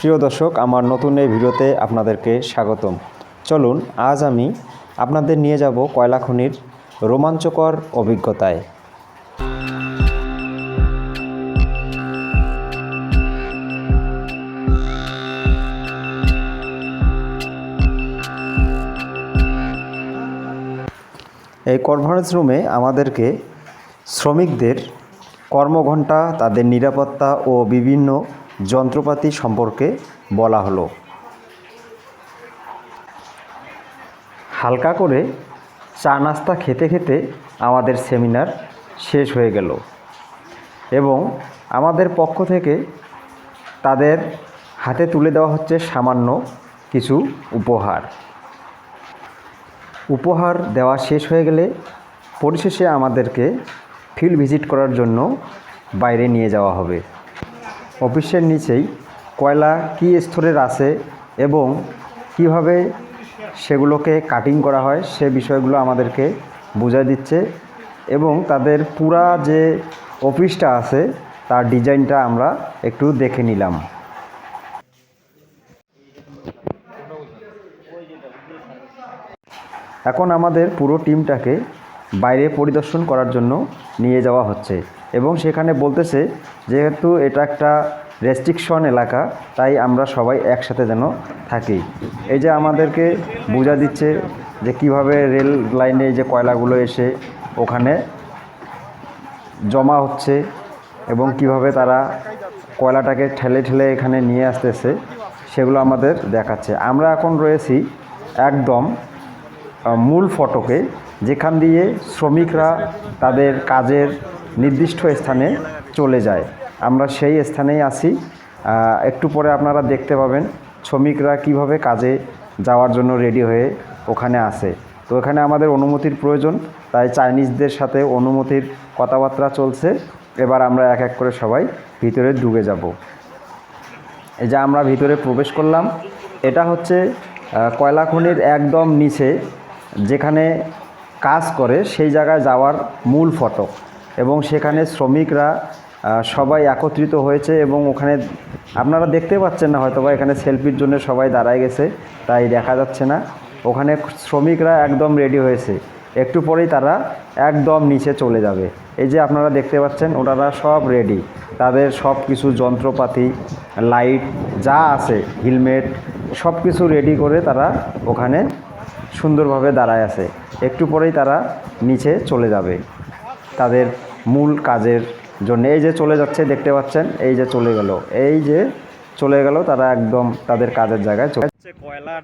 প্রিয় দর্শক, আমার নতুন এই ভিডিওতে আপনাদেরকে স্বাগতম। চলুন, আজ আমি আপনাদের নিয়ে যাব কয়লা খনির রোমাঞ্চকর অভিজ্ঞতায়। এই কনফারেন্স রুমে আমাদেরকে শ্রমিকদের কর্মঘণ্টা, তাদের নিরাপত্তা ও বিভিন্ন যন্ত্রপাতি সম্পর্কে বলা হলো। হালকা করে চা নাস্তা খেতে খেতে আমাদের সেমিনার শেষ হয়ে গেল এবং আমাদের পক্ষ থেকে তাদের হাতে তুলে দেওয়া হচ্ছে সামান্য কিছু উপহার। উপহার দেওয়া শেষ হয়ে গেলে পরিশেষে আমাদেরকে ফিল্ড ভিজিট করার জন্য বাইরে নিয়ে যাওয়া হবে। অফিসের নিচেই কয়লা কী স্তরের আছে এবং কীভাবে সেগুলোকে কাটিং করা হয় সে বিষয়গুলো আমাদেরকে বোঝায় দিচ্ছে এবং তাদের পুরা যে অফিসটা আছে, তার ডিজাইনটা আমরা একটু দেখে নিলাম। এখন আমাদের পুরো টিমটাকে বাইরে পরিদর্শন করার জন্য নিয়ে যাওয়া হচ্ছে। এবং সেখানে বলতেছে যেহেতু এটা একটা রেস্ট্রিকশন এলাকা, তাই আমরা সবাই একসাথে যেন থাকি। এই যে আমাদেরকে বোঝা দিচ্ছে যে কীভাবে রেল লাইনে যে কয়লাগুলো এসে ওখানে জমা হচ্ছে এবং কীভাবে তারা কয়লাটাকে ঠেলে ঠেলে এখানে নিয়ে আসতেছে, সেগুলো আমাদের দেখাচ্ছে। আমরা এখন রয়েছি একদম মূল ফটকে যেখান দিয়ে শ্রমিকরা তাদের কাজের নির্দিষ্ট স্থানে চলে যায়। আমরা সেই স্থানেই আহ, একটু পরে আপনারা দেখতে পাবেন শ্রমিকরা কীভাবে কাজে যাওয়ার জন্য রেডি হয়ে ওখানে আসে। তো এখানে আমাদের অনুমতির প্রয়োজন তাই চাইনিজদের সাথে অনুমতির কথাবার্তা চলছে। এবার আমরা এক এক করে সবাই ভিতরে ডুবে যাব। এই যে আমরা ভিতরে প্রবেশ করলাম এটা হচ্ছে কয়লা খনির একদম নিচে যেখানে কাজ করে সেই জায়গায় যাওয়ার মূল ফটক। এবং সেখানে শ্রমিকরা সবাই একত্রিত হয়েছে এবং ওখানে আপনারা দেখতে পাচ্ছেন না হয়তো বা এখানে সেলফির জন্য সবাই দাঁড়ায় গেছে, তাই দেখা যাচ্ছে না। ওখানে শ্রমিকরা একদম রেডি হয়েছে। একটু পরেই তারা একদম নিচে চলে যাবে। এই যে আপনারা দেখতে পাচ্ছেন, ওনারা সব রেডি। তাদের সব কিছু যন্ত্রপাতি, লাইট যা আছে, হেলমেট, সব কিছু রেডি করে তারা ওখানে সুন্দরভাবে দাঁড়ায় আছে। একটু পরেই তারা নিচে চলে যাবে তাদের মূল কাজের জন্য। এই যে চলে যাচ্ছে, দেখতে পাচ্ছেন, এই যে চলে গেল। এই যে চলে গেল, তারা একদম তাদের কাজের জায়গায় চলে যাচ্ছে কয়লা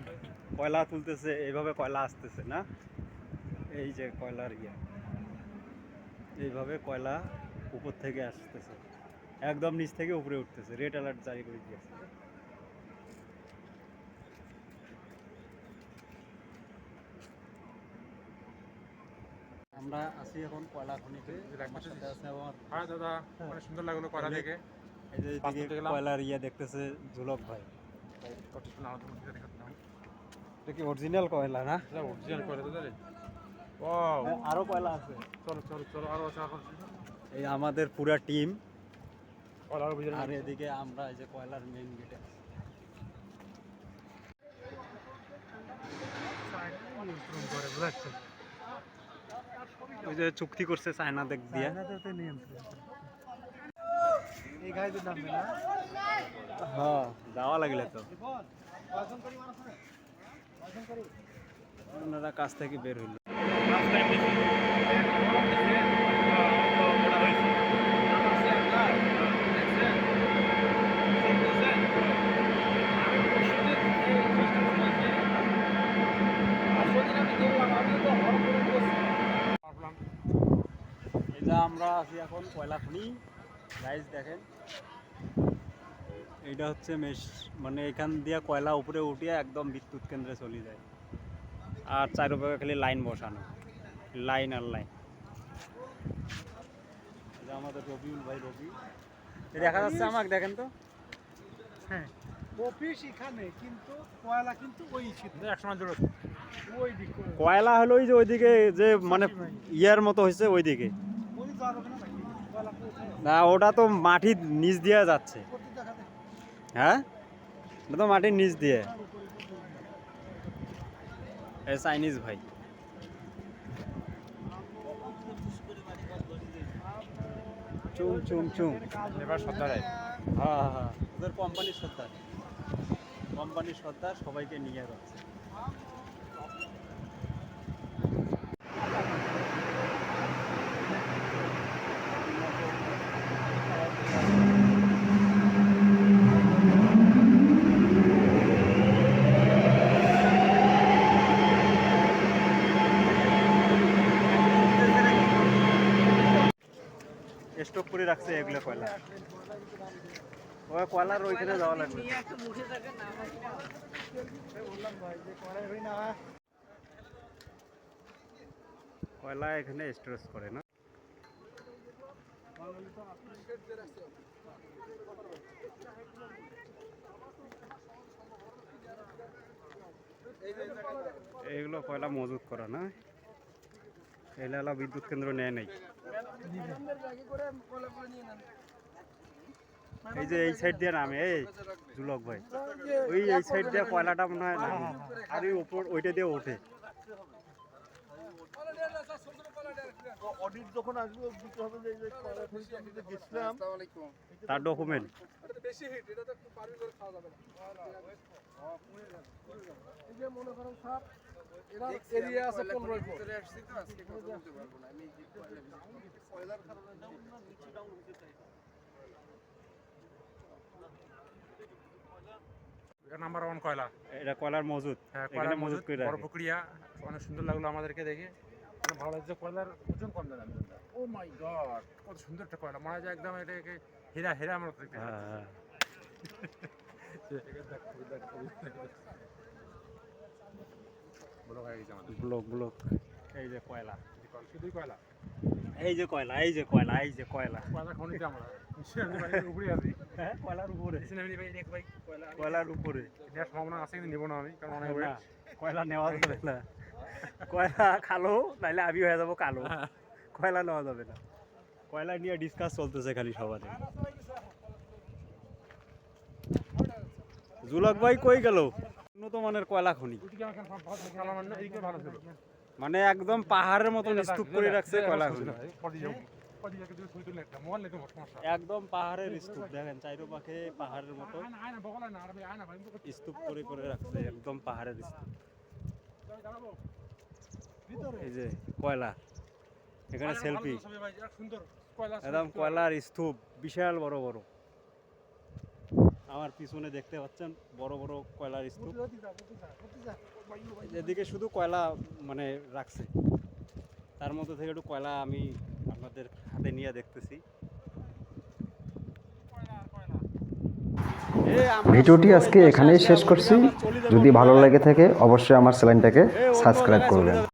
কয়লা তুলতেছে, এইভাবে কয়লা আসতেছে না? এই যে কয়লার ইয়া। এইভাবে কয়লা উপর থেকে আসতেছে। একদম নিচ থেকে উপরে উঠতেছে। রেড অ্যালার্ট জারি করে দিয়েছে। আমরা আছি এখন কয়লা খনিতে আমার সাথে আছে আমার হ্যাঁ দাদা অনেক সুন্দর লাগল কয়লা দেখে। এই যে এদিকে থেকে কয়লার ইয়ে দেখতেছে ঝুলক ভাই। কত সুন্দর আমাদের মধ্যে দেখাতাম এটা কি অরিজিনাল কয়লা না? এটা অরিজিনাল কয়লা দাদা ও আরও কয়লা আছে। চলো চলো চলো আরও আছে এই আমাদের পুরা টিম। আরও আর এদিকে আমরা এই যে কয়লার মেইন গেটে করে বুঝাচ্ছে ওই যে চুক্তি করছে চায়না দেখ দিয়ে। হ্যাঁ যাওয়া লাগলে তো। ওনারা কাছ থেকে বের হইল এই যে আমরা আছি এখন কয়লা খনি। গাইজ দেখেন। এইটা হচ্ছে মেশ মানে এখান দিয়ে কয়লা উপরে উঠিয়ে একদম বিদ্যুৎ কেন্দ্রে চলে যায়। আর চারোপাশে খালি লাইন বসানো। লাইন আর লাইন। এটা আমাদের রবিউল ভাই রবি। দেখা যাচ্ছে আমাকে দেখেন তো। হ্যাঁ। অফিস এখানে কিন্তু কয়লা কিন্তু ওই ছিল। এক সময় জোর ওই দিক কয়লা হলো ওই যে ওইদিকে যে মানে ইয়ার মতো হয়েছে ওইদিকে। না ওটা তো মাটির নিচ দিয়ে যাচ্ছে। হ্যাঁ? এটা তো মাটির নিচ দিয়ে। এ চাইনিজ ভাই। চুম চুম চুম। এবার সর্দারে। হ্যাঁ হ্যাঁ ওদের কোম্পানির সর্দার। কোম্পানির সর্দার সবাইকে নিয়ে যাচ্ছে। করে রাখছে এগুলো কয়লা। ওই কয়লার ওইখানে যাওয়া লাগবে। কয়লা এখানে স্টোরেজ করে না। এগুলো কয়লা মজুত করা না। এগুলো বিদ্যুৎ কেন্দ্র নেয় নাই। এই যে এই সাইড দিয়ে নামে এই জুলক ভাই ওই এই সাইড দিয়ে কয়লাটা মনে হয় নামে আর ওই উপর ওইটা দিয়ে ওঠে অডিট যখন আসবে বুঝতে হবে যে এই যে কয়লা খনিতে আমি যে গেছিলাম তার ডকুমেন্ট বেশি হিট এটা তো পারবি করে খাওয়া যাবে না এই যে মনে করেন স্যার এরা এরিয়া আছে পনেরো ভিতরে আসছি তো আজকে কথা বলতে পারব না। আমি কয়লার কারণে নিচে ডাউন হতে চাই নাম্বার ওয়ান কয়লা। এটা কয়লার মজুদ হ্যাঁ এখানে মজুদ বড় প্রক্রিয়া অনেক সুন্দর লাগল আমাদেরকে দেখে। ভালো লাগছে কয়লার ওজন কম ও মাই গড। কত সুন্দর একটা কয়লা মনে হয় একদম এটাকে হীরা হীরা আমরা দেখতে হ্যাঁ হ্যাঁ বড় হয়ে গেছে আমাদের ব্লক ব্লক এই যে কয়লা। শুধুই কয়লা? এই যে কয়লা এই যে কয়লা এই যে কয়লা। কয়লা খনিতে আমরা। নিশ্চয়ই আমি বাড়ির উপরে আছি। হ্যাঁ কয়লার উপরে। সিনেমানি ভাই দেখ ভাই কয়লা কয়লার উপরে। নেওয়ার সম্ভাবনা আছে কিন্তু নেব না আমি কারণ অনেক কয়লা নেওয়া যাবে না। কয়লা খালো নাইলে আমি হয়ে যাব কালো। কয়লা নেওয়া যাবে না। কয়লা নিয়ে ডিসকাস চলতেছে খালি সবারে জুলক ভাই কই গেল? উন্নত মানের কয়লা খনি। মানে একদম পাহাড়ের মতন স্তূপ করে রাখছে কয়লা খনি। একদম পাহাড়ের স্তূপ দেখেন চাইরোপাখে পাহাড়ের মতো। স্তূপ করে করে রাখছে একদম পাহাড়ের স্তূপ। এই যে কয়লা এখানে সেলফি একদম কয়লার স্তূপ বিশাল বড় বড়। আমার পিছনে দেখতে পাচ্ছেন বড় বড় কয়লার স্তূপ। এদিকে শুধু কয়লা মানে রাখছে। তার মধ্যে থেকে একটু কয়লা আমি আপনাদের হাতে নিয়ে দেখতেছি। ভিডিওটি আজকে এখানেই শেষ করছি। যদি ভালো। লেগে থাকে অবশ্যই আমার চ্যানেলটাকে সাবস্ক্রাইব করবেন।